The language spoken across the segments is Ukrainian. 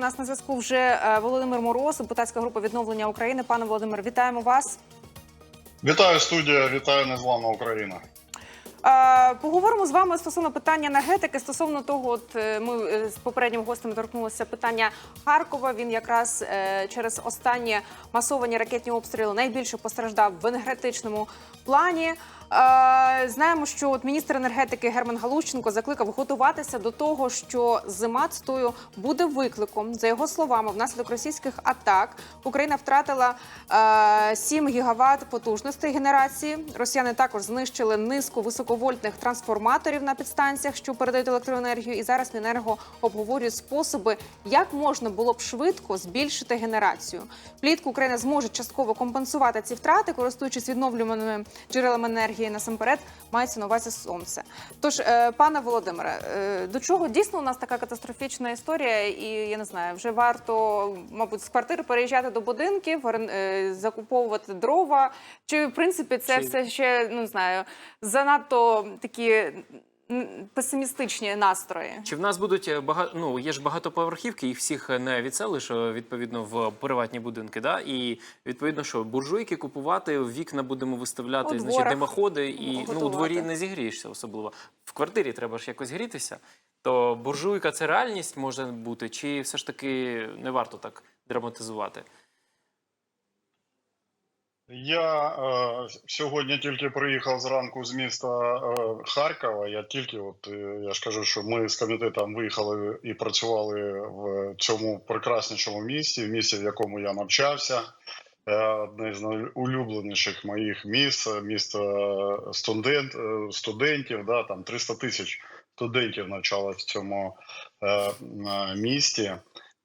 У нас на зв'язку вже е, Володимир Мороз, депутатська група відновлення України. Пане Володимир, вітаємо вас. Вітаю студія, вітаю незламна Україна. Е, Поговоримо з вами стосовно питання енергетики. Стосовно того, от е, ми з попереднім гостем торкнулися питання Харкова. Він якраз через останні масовані ракетні обстріли найбільше постраждав в енергетичному плані. Знаємо, що от міністр енергетики Герман Галущенко закликав готуватися до того, що зима цитую буде викликом. За його словами, внаслідок російських атак Україна втратила е, 7 гігават потужностей генерації. Росіяни також знищили низку високовольтних трансформаторів на підстанціях, що передають електроенергію. І зараз Міненерго обговорює способи, як можна було б швидко збільшити генерацію. Влітку Україна зможе частково компенсувати ці втрати, користуючись відновлюваними джерелами енергії. Насамперед мається на увазі сонце. Тож, е, пане Володимире, е, до чого дійсно у нас така катастрофічна історія, і я не знаю, вже варто, мабуть, з квартири переїжджати до будинків, е, закуповувати дрова. Чи в принципі це Чи- все ще ну не знаю, занадто такі песимістичні настрої? Чи в нас будуть багато ну є ж багатоповерхівки, їх всіх не відселиш е, відповідно в приватні будинки, да і відповідно, що буржуйки купувати, вікна будемо виставляти, У значить димоходи, і ну у дворі не зігрієшся особливо. В квартирі треба ж якось грітися. То буржуйка це реальність може бути, чи все ж таки не варто так драматизувати? Я е, сьогодні тільки приїхав зранку з міста е, Харкова. Я тільки, от е, я ж кажу, що ми з комітетом виїхали і працювали в цьому прекраснішому місті, в місті, в якому я навчався. Е, Одне з найулюбленіших моїх міст, е, місто е, студент, е, студентів. Да, там 300 тисяч студентів навчалось в цьому е, місті.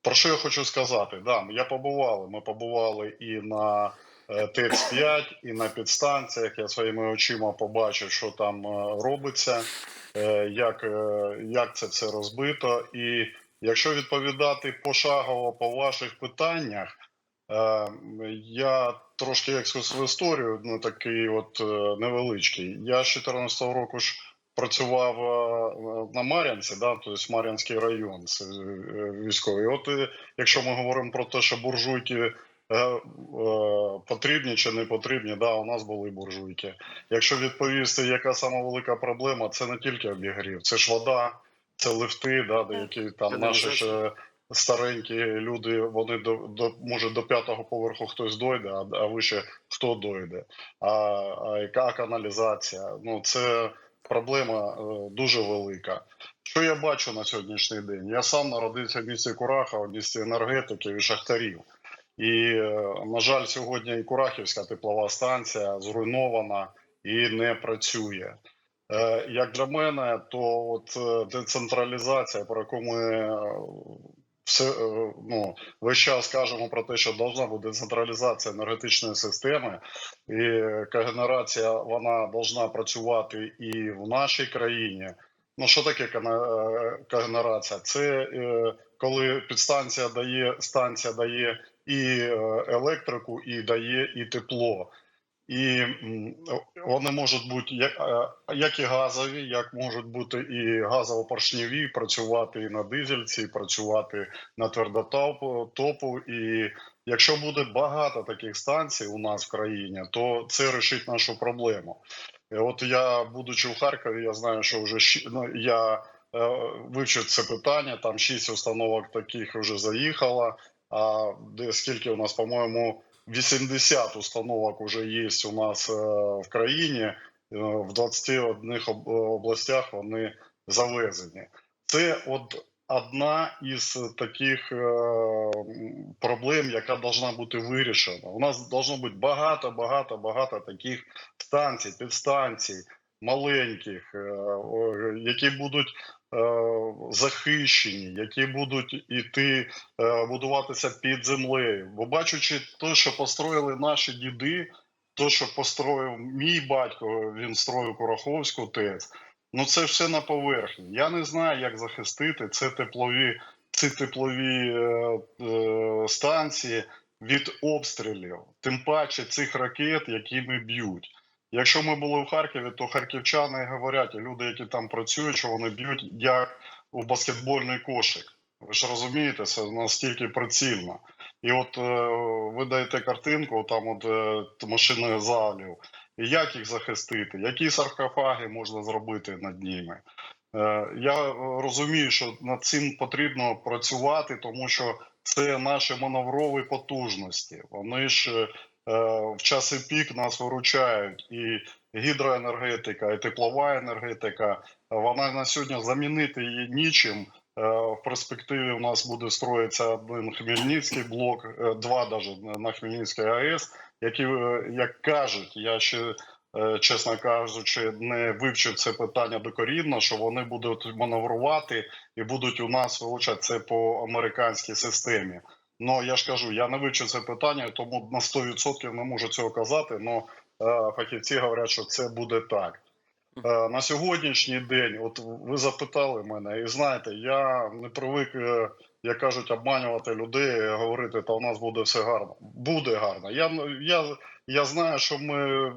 Про що я хочу сказати? Да, я побували. Ми побували і на е, ТЕЦ-5, і на підстанціях. Я своїми очима побачив, що там е, робиться, е, як, як це все розбито. І якщо відповідати пошагово по ваших питаннях, я трошки екскурс в історію, ну такий от невеличкий. Я з 14 року ж працював на Мар'янці, да, тобто Мар'янський район, військовий. От якщо ми говоримо про те, що буржуйки потрібні чи не потрібні, да, у нас були буржуйки. Якщо відповісти, яка сама велика проблема, це не тільки обігрів, це ж вода, це лифти, да, де які там наші ж е, старенькі люди, вони до, до може до п'ятого поверху хтось дойде, а, а вище хто дойде. А, а яка каналізація? Ну це проблема е, дуже велика. Що я бачу на сьогоднішній день? Я сам народився в місті Курахова, в місті енергетиків і шахтарів. І, е, на жаль, сьогодні і Курахівська теплова станція зруйнована і не працює. Е, Як для мене, то от е, децентралізація, про яку ми все ну весь час кажемо про те, що должна бути децентралізація енергетичної системи, і когенерація вона должна працювати і в нашій країні. Ну що таке когенерація? Це коли підстанція дає станція дає і е, електрику, і дає і тепло. І вони можуть бути як, е, і газові, як можуть бути і газово-поршневі, працювати і на дизельці, і працювати на твердотопу. топу. І якщо буде багато таких станцій у нас в країні, то це рішить нашу проблему. От я, будучи у Харкові, я знаю, що вже ну, я е, вивчив це питання. Там шість установок таких вже заїхало. А де скільки у нас, по-моєму, 80 установок уже є у нас е, в країні. Е, В 21 об- областях вони завезені. Це от одна із таких е, проблем, яка должна бути вирішена. У нас должно бути багато, багато, багато таких станцій, підстанцій, маленьких, які будуть захищені, які будуть іти е, будуватися під землею. Бо бачучи те, що построїли наші діди, то, що построїв мій батько, він строїв Кураховську ТЕЦ. Ну це все на поверхні. Я не знаю, як захистити це теплові, ці теплові е, е, станції від обстрілів, тим паче цих ракет, якими б'ють. Якщо ми були в Харкові, то харківчани говорять, люди, які там працюють, що вони б'ють як у баскетбольний кошик. Ви ж розумієте, це настільки прицільно. І от е, ви даєте картинку, там от е, машини залів, і як їх захистити, які саркофаги можна зробити над ними. Е, я розумію, що над цим потрібно працювати, тому що це наші маневрові потужності. Вони ж е, в часи пік нас виручають і гідроенергетика, і теплова енергетика. Вона на сьогодні замінити її нічим. Е, В перспективі у нас буде строїтися один Хмельницький блок, е, два навіть на Хмельницькій АЕС, які, е, як кажуть, я ще е, чесно кажучи, не вивчив це питання докорінно, що вони будуть маневрувати і будуть у нас вилучати це по американській системі. Ну я ж кажу, я не вивчив це питання, тому на 100% не можу цього казати. але фахівці говорять, що це буде так. Е, На сьогоднішній день, от ви запитали мене, і знаєте, я не привик, е, як кажуть, обманювати людей, говорити, та у нас буде все гарно. Буде гарно. Я, я, я знаю, що ми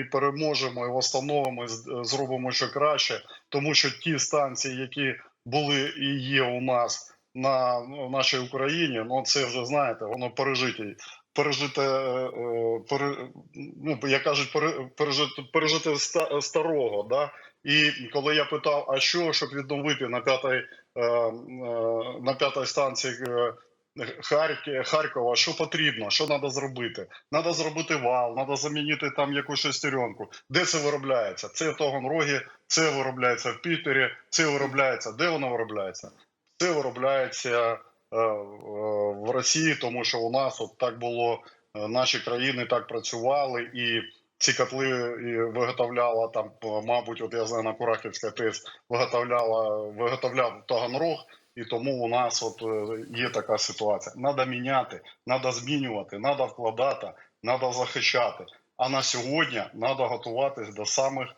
і переможемо, і встановимо, і зробимо ще краще, тому що ті станції, які були і є у нас на ну, нашій Україні, ну це вже знаєте, воно пережиті. Пережите, е, е, ну, як кажуть, пере- пережити, пережити ста- старого. Да? І коли я питав, а що, щоб відновити на п'ятій, е, на п'ятій станції Харкова, що потрібно, що треба зробити? Треба зробити вал, треба замінити там якусь шестеренку. Де це виробляється? Це в Таганрогі, це виробляється в Пітері, це виробляється. Де воно виробляється? Це виробляється е, в Росії, тому що у нас от так було, е, наші країни так працювали, і ці котли виготовляла там, е, мабуть, от я знаю, на Курахівська ТЕС виготовляла, виготовляв Таганрог, і тому у нас от є така ситуація. Надо міняти, надо змінювати, надо вкладати, надо захищати. А на сьогодні треба готуватись до самих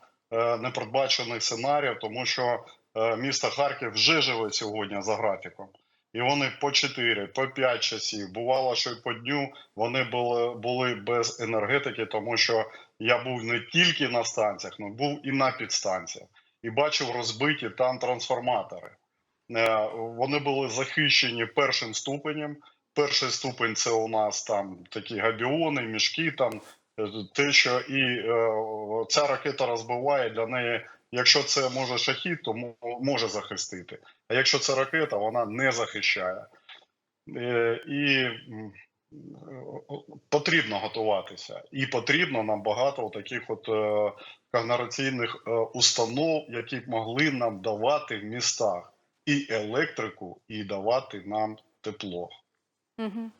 непередбачених сценаріїв, тому що е, місто Харків вже живе сьогодні за графіком. І вони по 4, по 5 часів. Бувало, що й по дню вони були, були без енергетики, тому що я був не тільки на станціях, але був і на підстанціях. І бачив розбиті там трансформатори. Е, Вони були захищені першим ступенем. Перший ступень це у нас там такі габіони, мішки, там е, те, що і ця ракета розбиває для неї. Якщо це може шахід, то може захистити. А якщо це ракета, вона не захищає. Е, І потрібно готуватися. І потрібно нам багато таких от е, когенераційних е, установ, які б могли нам давати в містах і електрику, і давати нам тепло. Угу.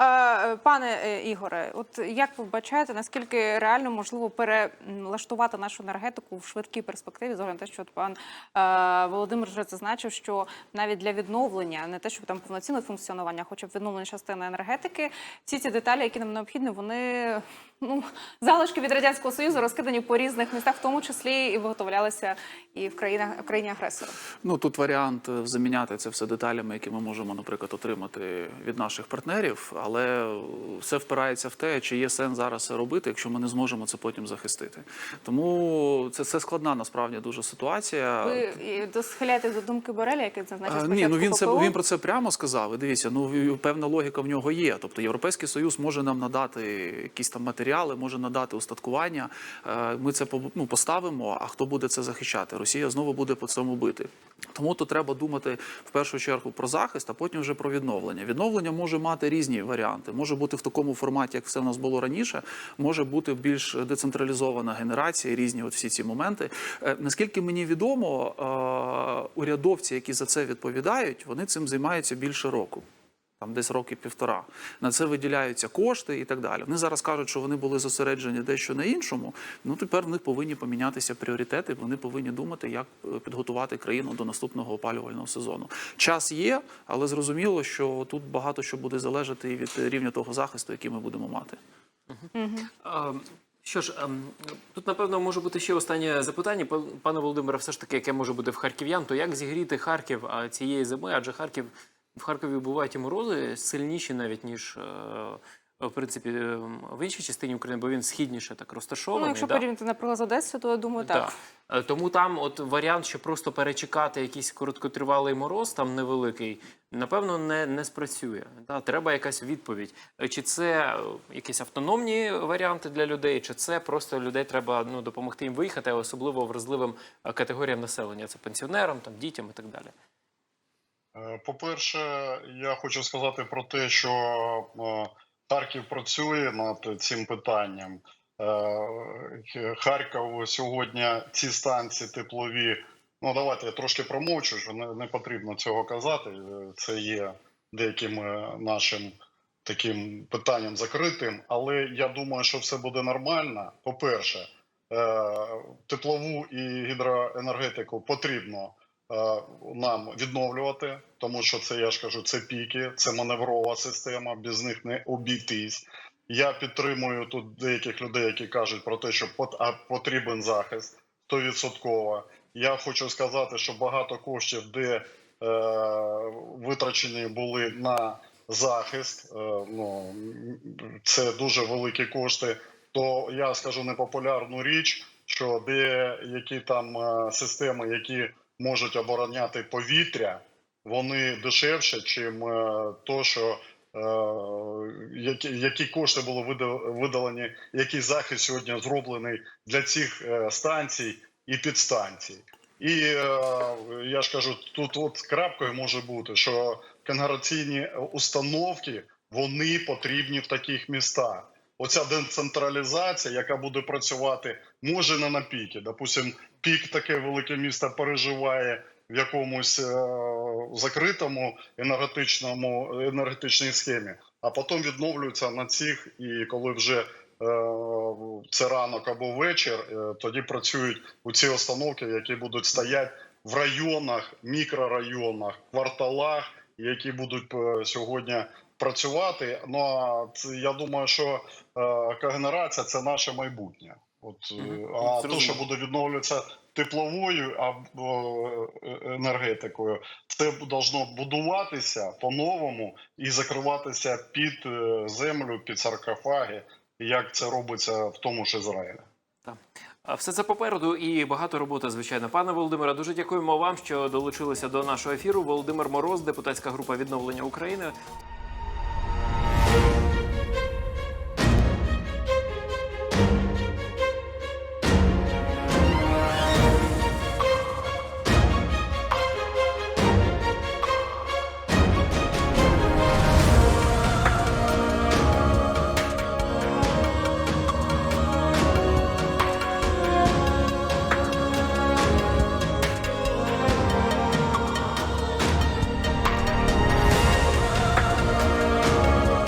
Е, Пане е, Ігоре, от як ви вбачаєте, наскільки реально можливо перелаштувати нашу енергетику в швидкій перспективі, з огляду на те, що от пан е, Володимир вже зазначив, що навіть для відновлення, не те, щоб там повноцінне функціонування, хоча б відновлення частини енергетики, всі ці деталі, які нам необхідні, вони ну залишки від радянського союзу розкидані по різних містах, в тому числі і виготовлялися і в країнах в країні агресора. Ну тут варіант е, заміняти це все деталями, які ми можемо, наприклад, отримати від наших партнерів, але е, все впирається в те, чи є сенс зараз це робити, якщо ми не зможемо це потім захистити. Тому це, це складна насправді дуже ситуація. Ви і схиляєтесь до думки Бореля, який зазначив А, спочатку Ні, ну він це він про це прямо сказав. І дивіться, ну певна логіка в нього є. Тобто Європейський Союз може нам надати якісь там матеріали, може надати устаткування. Е, Ми це ну, поставимо. А хто буде це захищати? Росія знову буде по цьому бити. Тому тут треба думати в першу чергу про захист, а потім вже про відновлення. Відновлення може мати різні варіанти. Може бути в такому форматі, як все в нас було раніше. Може бути більш децентралізована генерація, різні от всі ці моменти. Е, Наскільки мені відомо, е, урядовці, які за це відповідають, вони цим займаються більше року. Там десь роки півтора на це виділяються кошти і так далі. Вони зараз кажуть, що вони були зосереджені дещо на іншому. Ну тепер в них повинні помінятися пріоритети. Вони повинні думати, як е, підготувати країну до наступного опалювального сезону. Час є, але зрозуміло, що тут багато що буде залежати і від рівня того захисту, який ми будемо мати. Що ж, ем, тут напевно може бути ще останнє запитання. Пане Володимире, все ж таки, яке може бути в харків'ян, то як зігріти Харків цієї зими? Адже Харків в Харкові бувають і морози сильніші навіть ніж е, в принципі, ем, в іншій частині України, бо він східніше так Ну, розташований. якщо да? порівняти, наприклад, з Одесою, то я думаю, так. Е, Тому там от варіант, що просто перечекати якийсь короткотривалий мороз, там невеликий, напевно, не, не спрацює. Да? Треба якась відповідь. Е, Чи це якісь автономні варіанти для людей, чи це просто людей треба ну, допомогти їм виїхати, особливо вразливим категоріям населення, це пенсіонерам, там, дітям і так далі. Е, По-перше, я хочу сказати про те, що е, Харків працює над цим питанням. Е, Харків сьогодні ці станції теплові. Ну давайте я трошки промовчу, що не, не потрібно цього казати. Це є деяким нашим таким питанням закритим. Але я думаю, що все буде нормально. По-перше, е, теплову і гідроенергетику потрібно нам відновлювати, тому що це я ж кажу, це піки, це маневрова система, без них не обійтись. Я підтримую тут деяких людей, які кажуть про те, що пот- потрібен захист 100%. Я хочу сказати, що багато коштів, де е, витрачені були на захист, е, ну це дуже великі кошти. То я скажу непопулярну річ, що деякі там е, системи, які можуть обороняти повітря, вони дешевше, чим е, то, що е, які, які кошти були вида- видалені, який захист сьогодні зроблений для цих е, станцій і підстанцій. І я ж кажу, тут от крапкою може бути, що конгрегаційні установки вони потрібні в таких містах. Оця децентралізація, яка буде працювати, може не на піки. Допустим, пік таке велике місто переживає в якомусь е, закритому енергетичному енергетичній схемі, а потім відновлюються на цих, і коли вже е, це ранок або вечір, е, тоді працюють у ці установки, які будуть стояти в районах, мікрорайонах, кварталах, які будуть сьогодні працювати. Ну а це, я думаю, що е, когенерація це наше майбутнє. От е, Мгм. а то, що буде відновлюватися тепловою або е, енергетикою, це должно будуватися по-новому і закриватися під е, землю, під саркофаги, як це робиться в тому ж Ізраїлі. А Все це попереду і багато роботи, звичайно. Пане Володимире, дуже дякуємо вам, що долучилися до нашого ефіру. Володимир Мороз, депутатська група відновлення України,